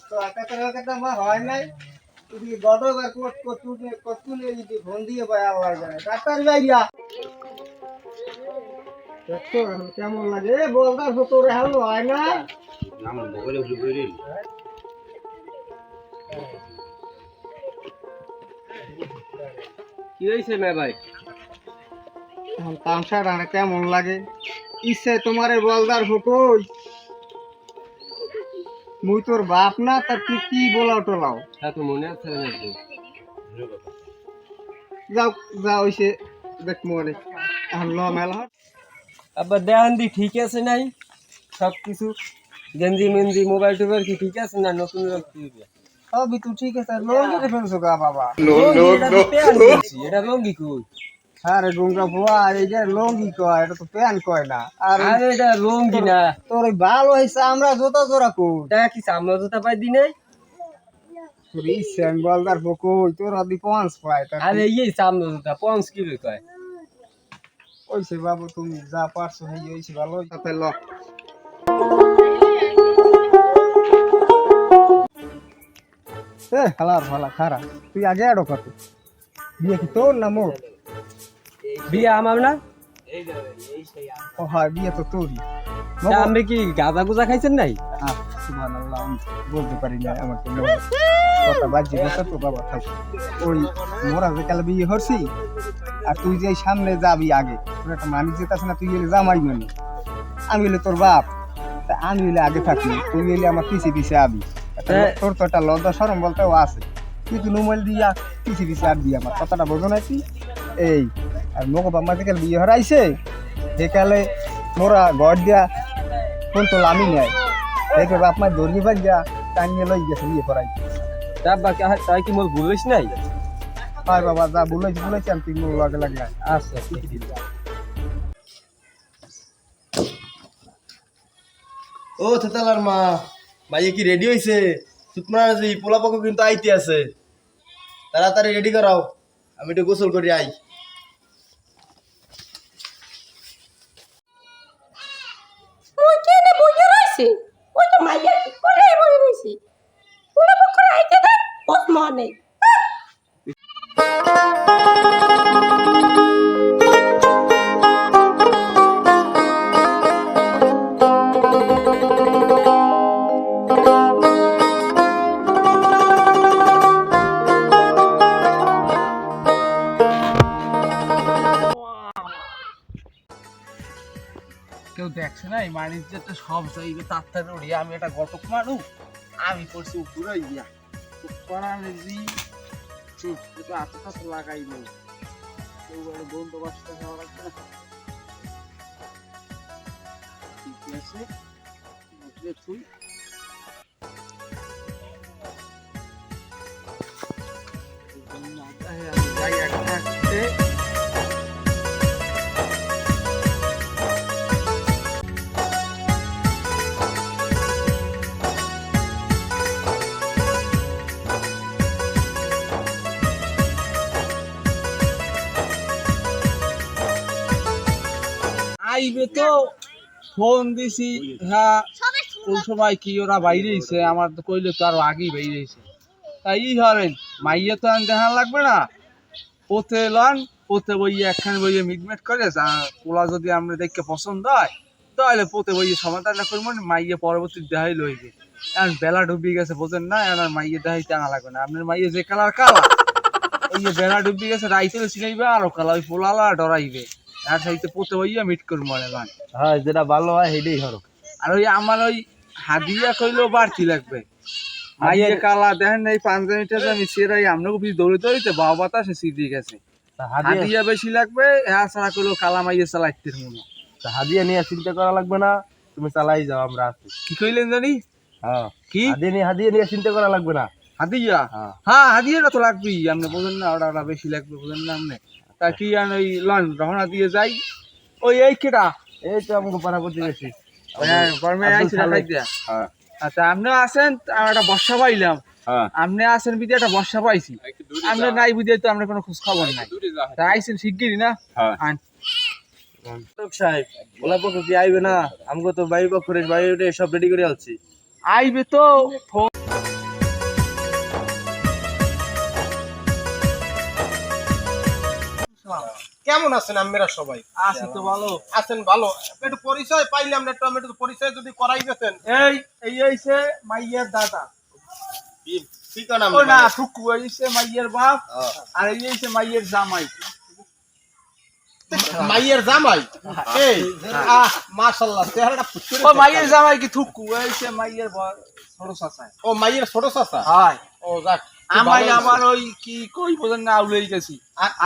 তোর এখন নাই তো একা কথা আমার হয় নাই। তুই গতবার কোট কতুলে কতুলে যদি ফোন দিয়ে পাই আল্লাহ জানে ডাক্তার ভাইয়া দেখছ কেমন লাগে? এ বলদার তোর এখন হয় না? কি হয়েছে মে ভাই? এখন তামসা কেমন লাগে? ইচ্ছে তোমারে বলদার ফুকই মুই তোর বাপ না তা তুই কি বলাও টলাও তা তো মনে আছে যাও যাও হইছে দেখ মনে এখন ল মেলা। আবার দেখান দি ঠিক আছে নাই? সব কিছু? গেঞ্জি মেঞ্জি মোবাইল টোবাইল কি ঠিক আছে না নতুন কি সবই তো ঠিক আছে লঙ্গি রে ফেলছো গা বাবা। এটা লঙ্গি কই? আরে গঙ্গা বুয়া এই যে লঙ্গি কয় এটা তো প্যান কয় না। আর আরে এটা লঙ্গি না। তোর ভালো হয়েছে আমরা জোতা জোড়া কই? এটা কি চামড়া জুতা পাই দি নাই? তোর আমি বলদার ফুকই তোর আদি পাঁচ পায় তা আরে এই চামড়া জুতা পঞ্চ কিলো কয়? ওইছে বাবু তুমি যা পারছ হই হইছে ভালো তাতে ল। এ হালার ভালা খারা তুই আগে আড়ো কত বিয়ে কি তোর না মোর? বিয়া আমার না? ও হয় বিয়ে তো তোরই। আপনি কি গাঁজা গুজা খাইছেন নাই? সুবহানাল্লাহ, বলতে পারি না আমার তো। কথা বাজ্যে গেছে তো বাবা থাক। ওই মোরা যে কালে বিয়ে হরছি আর তুই যে সামনে যাবি আগে তোর একটা মানিক যেতে না তুই এলে জামাই মানে। আমি হলে তোর বাপ তা আমি হলে আগে থাকি তুই এলে আমার পিছে পিছে আবি। হ্যাঁ। তোর তো একটা লজ্জা সরম বলতেও আছে। কিন্তু নুমাইল দিয়া পিছে পিছে আর দি আমার কথাটা বোঝো না তুই এই আর মোকে যে কালে বিয়ে হরাইছে সেকালে মোরা ঘর দিয়া কোন তো লামি নেয় দেখে বাপ মা দর্জি বাজ যা টানিয়ে লই গেছে বিয়ে করাই তা বাকি তাই কি মোর ভুল হইস নাই? হয় বাবা যা বলেছি বলেছি আমি তিন লাগে লাগে আচ্ছা ও থেতালার মা ভাইয়া কি রেডি হইছে? সুতমা জি পোলা কিন্তু আইতে আছে। তাড়াতাড়ি রেডি করাও আমি একটু গোসল করি আই ওই কেনে বইয়ে রয়েছে ওই তো মাইয়া করে বইয়ে রয়েছে পুরো পক্ষে আইতে দেখ বস কেউ দেখছে না, এই বাণিজ্যটা সব উড়িয়ে আমি একটা ঘটক মারু, আমি করছি উপরে ইয়া। করানে জি ঠিক এটা এত কাছে লাগাই নেই কেউ বলে বন্দোবস্ত হওয়া লাগবে না? ঠিক আছে বুঝলে তুই যাই আইবে তো। ফোন দিছি হ্যাঁ কোন সময় কি ওরা বাইরেছে আমার তো কইলে তো আরও আগেই বাইরে বাইরেছে তাই ই হরেন মাইয়া তো আর দেখা লাগবে না। পোতে লন পোতে বইয়ে একখানে বইয়ে মিটমেট করে পোলা যদি আমরা দেখে পছন্দ হয় তাহলে পোতে বইয়ে সমাধানটা করব মাইয়ে পরবর্তী দেখাই লইবে। এখন বেলা ডুবি গেছে বোঝেন না আর মাইয়ে দেখাই টানা লাগবে না। আপনার মাইয়ে যে কালার কালা ওই যে বেলা ডুবি গেছে রাইতে চিনাইবে আরও কালা ওই পোলালা ডরাইবে। আর সাইতে পোতে বইয়া মিট লন হ্যাঁ যেটা ভালো হয় সেটাই হরো আর ওই আমার ওই হাদিয়া কইলেও বাড়তি লাগবে। কালা দেখেন এই পাঞ্জাবিটা যে আমি সেরাই আপনাকে বেশি দৌড়ে দৌড়িতে বাবা বাতাসে সিদ্ধি গেছে। হাদিয়া বেশি লাগবে হ্যাঁ ছাড়া কালা মাইয়ে চালাইতে মনে। হাদিয়া নিয়ে চিন্তা করা লাগবে না তুমি চালাই যাও আমরা আছি। কি কইলেন জানি? হ্যাঁ। কি? হাদিয়া নিয়ে হাদিয়া নিয়ে চিন্তা করা লাগবে না। হাদিয়া? হ্যাঁ। হ্যাঁ হাদিয়াটা তো লাগবেই আপনি বোঝেন না ওটা ওটা বেশি লাগবে বোঝেন না আপনি। তা কি আর ওই লন রহনা দিয়ে যাই। ওই এই কেটা এই তো আমাকে পাড়া প্রতিবেশী। হ্যাঁ হ্যাঁ। আচ্ছা আপনি আছেন আর একটা বর্ষা পাইলাম। হ্যাঁ। আপনি আছেন বিদে একটা বর্ষা পাইছি। আপনি নাই বুঝে তো আমরা কোনো খোঁজ খবর নাই। তা আইছেন শিগগিরই না? হ্যাঁ। সাহেব পোলা পক্ষ কি আইবে না? আমাকে তো বাড়ির পক্ষ বাড়ি সব রেডি করে আলছি আইবে তো ফোন কেমন আছেন আমরা সবাই? আছে তো ভালো। আছেন ভালো? একটু পরিচয় পাইলাম না একটু আমি একটু পরিচয় যদি করাই দিতেন। এই এই হইছে মাইয়ের দাদা। না হইছে মাইয়ের বাপ আর এই হইছে মাইয়ের জামাই। মাইয়ের জামাই? এই মাশাআল্লাহ চেহারাটা ফুটফুটে ও মাইয়ের জামাই কি থুকু হইছে মাইয়ের ছোট চাচাই ও মাইয়ের ছোট চাচা? হয়। ও যাক আমাই আবার ওই কি কই বোঝেন না আউলেই গেছি।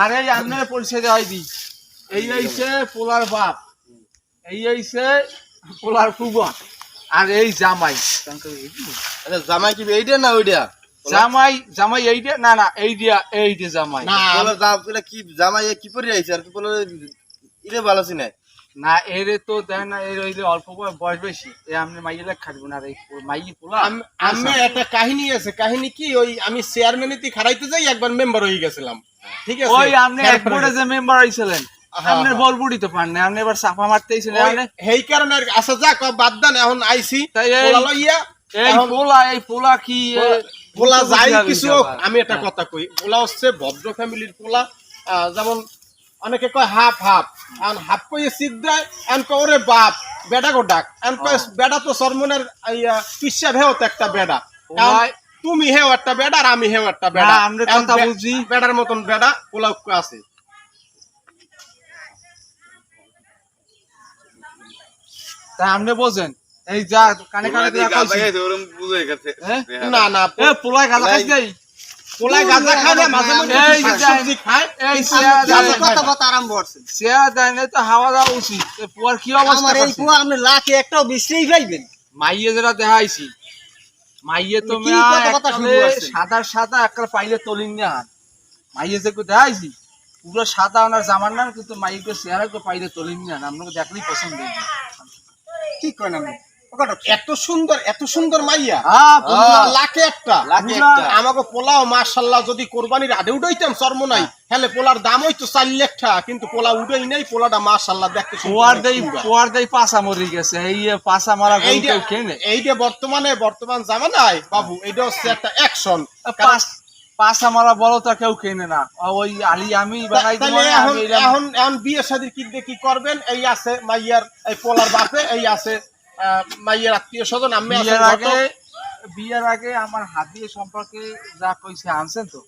আর এই আপনার পরিচয় দেওয়াই দি এই হইছে পোলার বাপ। এই হইছে পোলার ফুবন আর এই জামাই। আচ্ছা জামাই কি এইটা না ওইটা জামাই জামাই এই দিয়ে না না এই দিয়া এই দিয়ে জামাই না কি জামাই কি পরে আইছে? আর কি বলে ইরে ভালো আছি না। না এরে তো দেয় না এর ওই অল্প বয়- বয়স বেশি। এ আপনি মাইয়েলে খাটবো না এই মাই পোলা। আমি একটা কাহিনী আছে কাহিনী কি ওই আমি চেয়ারম্যানিতে খারাইতে যাই একবার মেম্বার হয়ে গেছিলাম। ঠিক আছে? ওই আপনি এক বোর্ডে যে মেম্বার হইছিলেন আপনি বল বুড়ি তো পান না আপনি এবার মারতেইছিলেন ওই- আপনি সেই কারণে আচ্ছা যাক বাদ দেন এখন আইছি। তাই পোলা লইয়া এই এখন- পোলা এই পোলা কি পোলা যাই কিছু। আমি একটা কথা কই। পোলা হচ্ছে ভদ্র ফ্যামিলির পোলা। আহ, যেমন অনেকে কয় হাফ হাফ। এখন হাফ কইয়ে সিদ্ধ দেয় এখন কয় ওরে বাপ বেডা গো ডাক। এখন কয় বেডা তো সরমনের পিসা ভেও তো একটা বেডা। তুমি হেও একটা বেডা আর আমি হেও একটা বেডা। আমরা কথা বুঝি। বেডার মতন বেডা পোলা আছে। তা আপনি বোঝেন এই যা কানে কানে দিয়া কইছি হ্যাঁ? না না এ পোলা গালা খাইছ? নাই পোলায় গাঁজা খায় না? মাঝে মধ্যে এই একটু যে- শাকসবজি খায়। এই শেয়া গাছে দেয় আরম্ভ করছেন শেয়া দেয় তো হাওয়া দেওয়া উচিত। পোয়ার কি অবস্থা আমার এই করছে? আপনি লাখে একটাও বিশ্রেই পাইবেন মাইয়ে যেটা দেখাইছি মাইয়ে তো কি মেয়া কথা কথা শুরু এককালে করছেন? সাদা সাদা একটা পাইলে তলিন না হাত। মাইয়ে যে কো দেখাইছি পুরো সাদা ওনার জামার না কিন্তু মাইকে চেহারা কো পাইলে তলিন না আপনাকে দেখলেই পছন্দ কি করেন আপনি? এত সুন্দর এত সুন্দর মাইয়া। হ্যাঁ লাখে একটা। আমাকে পোলাও মাশাল্লাহ যদি কোরবানির আডে উঠাইতাম শর্ম নাই। হলে পোলার দাম হইতো চার লাখ টাকা কিন্তু পোলা উঠাই নাই পোলাটা মাশাল্লাহ দেখতে সুন্দর পোয়ার দেই পোয়ার দেই পাছা মরি গেছে এই পাছা মারা এইটা এইটা বর্তমানে বর্তমান জামানায় বাবু এইটা হচ্ছে একটা অ্যাকশন পাছা মারা বলো তা কেউ কেনে না। ওই আলি আমি বানাই এখন এখন বিয়ে শাদীর কি দিয়ে কি করবেন? এই আছে মাইয়ার এই পোলার বাপে এই আছে মাইয়ার আত্মীয় স্বজন আমি বিয়ের আগে বিয়ের আগে আমার হাতিয়ে সম্পর্কে যা কইছে আনছেন তো।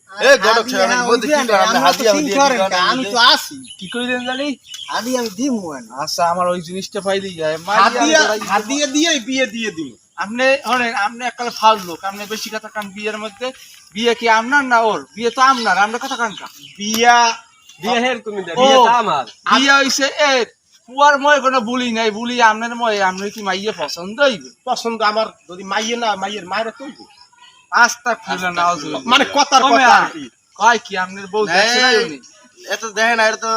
আমি তো আছি কি কইলেন জানি? আদি আমি দিমু আচ্ছা আমার ওই জিনিসটা পাইলি যায়। হাতিয়া হাতিয়ে দিয়ে বিয়ে দিয়ে দিল আপনি শোনেন আপনি এককালে ফাল লোক আপনি বেশি কথা কান বিয়ের মধ্যে। বিয়ে কি আপনার না ওর? বিয়ে তো আপনার আমরা কথা কান বিয়া বিয়ে হের তুমি দে বিয়ে তো আমার। বিয়ে হইছে এ পুয়ার মই কোনো বুলি নাই বুলি আপনার মই আপনার কি মাইয়ে পছন্দ হইবে পছন্দ আমার যদি মাইয়ে না মাইয়ের মায়ের তুলব আস্তা খুলে না মানে কথার কথা। কয় কি আমনের বউ দেখছে না? এত দেখেন এটা তো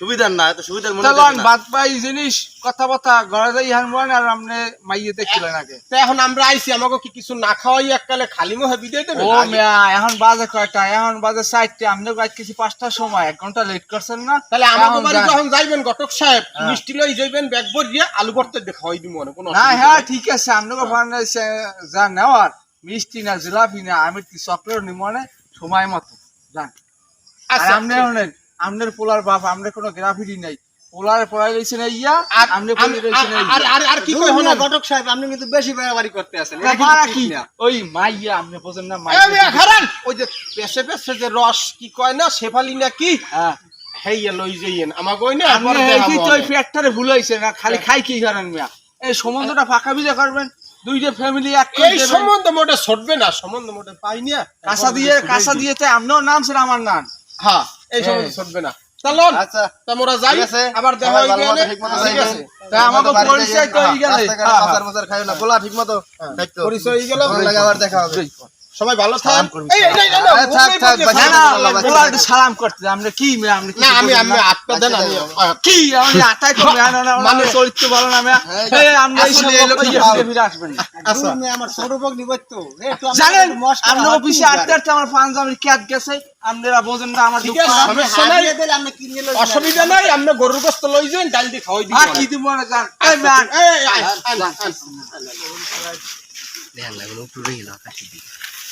সুবিধার না এত সুবিধার মনে চলুন বাদ পাই জিনিস কথা কথা ঘরে যাই হানবেন আর আপনি মাইয়ে দেখছিলেন আগে। তা এখন আমরা আইছি আমাকে কি কিছু না খাওয়াই এককালে খালি মুখে বিদায় দেবে ও মিয়া এখন বাজে কয়টা? এখন বাজে চারটে আপনি আজ কিছু পাঁচটার সময় এক ঘণ্টা লেট করছেন না? তাহলে আমাকে এখন বাড়ি যখন যাইবেন ঘটক সাহেব হ্যাঁ। মিষ্টি লই যাইবেন ব্যাগ ভরিয়ে আলু ভর্তা দিয়ে খাওয়াই দিব মনে কোনো না হ্যাঁ ঠিক আছে আপনাকে ফান্ডে যা নেওয়ার মিষ্টি না জিলাপি না আমি কি চকলেট নি মনে সময় মতো যান। আর আচ্ছা আপনি আপনার পোলার বাপ আপনার কোনো গ্রাফিটি নাই। পোলার পড়াই রয়েছে না ইয়া আর আপনি আমি- পড়াই রয়েছে না আর- আর- আর- কি কই হলো? ঘটক সাহেব আপনি কিন্তু বেশি বাড়াবাড়ি করতে আছেন। না, বাড়া কি? ওই মাইয়া আপনি বোঝেন না মাইয়া খারান ওই যে পেশে পেশে যে রস কি কয় না শেফালি না কি? হ্যাঁ। হেইয়া লই যাইয়েন। আমাকে ওই না আপনি পরে এই কি তো ওই আমি। ফ্যাক্টরে ভুল না খালি খাই কি করেন মিয়া? এই সম্বন্ধটা ফাঁকা বিজা করবেন। দুইটা ফ্যামিলি এক এই সম্বন্ধ মোটে ছটবে না সম্বন্ধ মোটে পাই না। কাঁচা দিয়ে কাঁচা দিয়ে তো আপনার নাম আমার নাম হ্যাঁ। এই সময় ছটবে না। চলুন আচ্ছা। তোমরা যাই আবার দেখা হই না। ঠিক। আছে। তা আমাদের পরিচয় তো হই গেলে। হ্যাঁ, বাজার খাইও না, বলা ঠিক মতো পরিচয় হই গেল আবার দেখা হবে সবাই ভালো। থাক, সালাম করতে আমরা কি না আমি আমি আপনি দেন আমি কি আমি আটাই কম না মানে- চরিত্র ভালো না এই আমরা আসবেন না। আচ্ছা। আমার ছোট বক নিব তো আমার জানেন হাত অফিসে। আটতে আটতে আমার পাঞ্জাবির ক্যাট গেছে। আপনারা বোঝেন না আমার নাই। আমরা অসুবিধা নাই আপনি গরুর গোস্ত লই যান ডাল দিয়ে খাওয়াই দিই আর কি দিব না জান? এই ম্যান এই, আয়, আয়, আয়, আয়। দেখেন লাগল উপরে গেল